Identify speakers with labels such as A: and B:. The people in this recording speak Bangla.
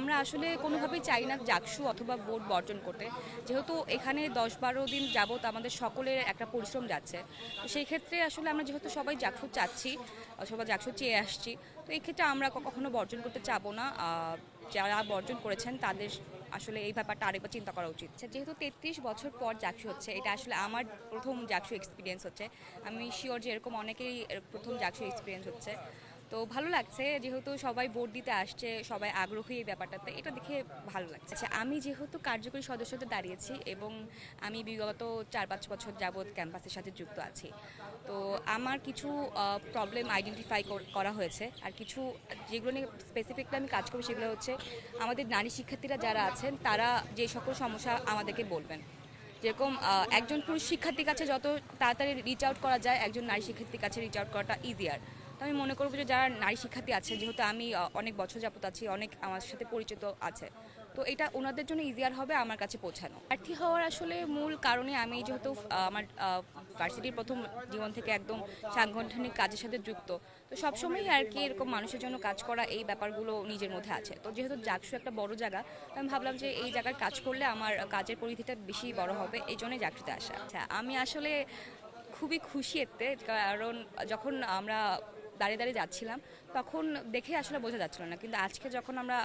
A: আমরা আসলে কোনোভাবেই চাই না জাকসু অথবা ভোট বর্জন করতে। যেহেতু এখানে দশ বারো দিন যাবত আমাদের সকলের একটা পরিশ্রম যাচ্ছে। তো সেই ক্ষেত্রে আসলে আমরা যেহেতু সবাই জাকসু চাচ্ছি সবাই জাকসু চেয়ে আসছি তো এই ক্ষেত্রে আমরা কখনো বর্জন করতে চাবো না। যারা বর্জন করেছেন তাদের আসলে এই ব্যাপারটা আরেকবার চিন্তা করা উচিত। আচ্ছা, যেহেতু তেত্রিশ বছর পর জাকসু হচ্ছে এটা আসলে আমার প্রথম জাকসু এক্সপিরিয়েন্স হচ্ছে। আমি শিওর যে এরকম অনেকেই প্রথম জাকসু এক্সপিরিয়েন্স হচ্ছে। তো ভালো লাগছে যেহেতু সবাই ভোট দিতে আসছে, সবাই আগ্রহী এই ব্যাপারটাতে, এটা দেখে ভালো লাগছে। আচ্ছা আমি যেহেতু কার্যকরী সদস্যতে দাঁড়িয়েছি এবং আমি বিগত চার পাঁচ বছর যাবৎ ক্যাম্পাসের সাথে যুক্ত আছি, তো আমার কিছু প্রবলেম আইডেন্টিফাই করা হয়েছে। আর কিছু, যেগুলো নিয়ে স্পেসিফিকলি আমি কাজ করি সেগুলো হচ্ছে, আমাদের নারী শিক্ষার্থীরা যারা আছেন, তারা যে সকল সমস্যা আমাদেরকে বলবেন। যেরকম একজন পুরুষ শিক্ষার্থীর কাছে যত তাড়াতাড়ি রিচ আউট করা যায়, একজন নারী শিক্ষার্থীর কাছে রিচ আউট করাটা ইজিয়ার আমি মনে করব যে যারা নারী শিক্ষার্থী আছে, যেহেতু আমি অনেক বছর যাবত আছি, অনেক আমার সাথে পরিচিত আছে, তো এটা ওনাদের জন্য ইজিয়ার হবে আমার কাছে পৌঁছানো। প্রার্থী হওয়ার আসলে মূল কারণে আমি যেহেতু আমার ভার্সিটির প্রথম জীবন থেকে একদম সাংগঠনিক কাজের সাথে যুক্ত, তো সবসময়ই আর কি এরকম মানুষের জন্য কাজ করা এই ব্যাপারগুলো নিজের মধ্যে আছে। তো যেহেতু জাকসু একটা বড় জায়গা, তো আমি ভাবলাম যে এই জায়গার কাজ করলে আমার কাজের পরিধিটা বেশি বড় হবে, এই জন্যই জাকসুতে আসা। আচ্ছা আমি আসলে খুবই খুশি এতে, কারণ যখন আমরা দাঁড়িয়ে দাঁড়িয়ে যাচ্ছিলাম, তখন দেখে আসলে বোঝা যাচ্ছিল না। কিন্তু আজকে যখন আমরা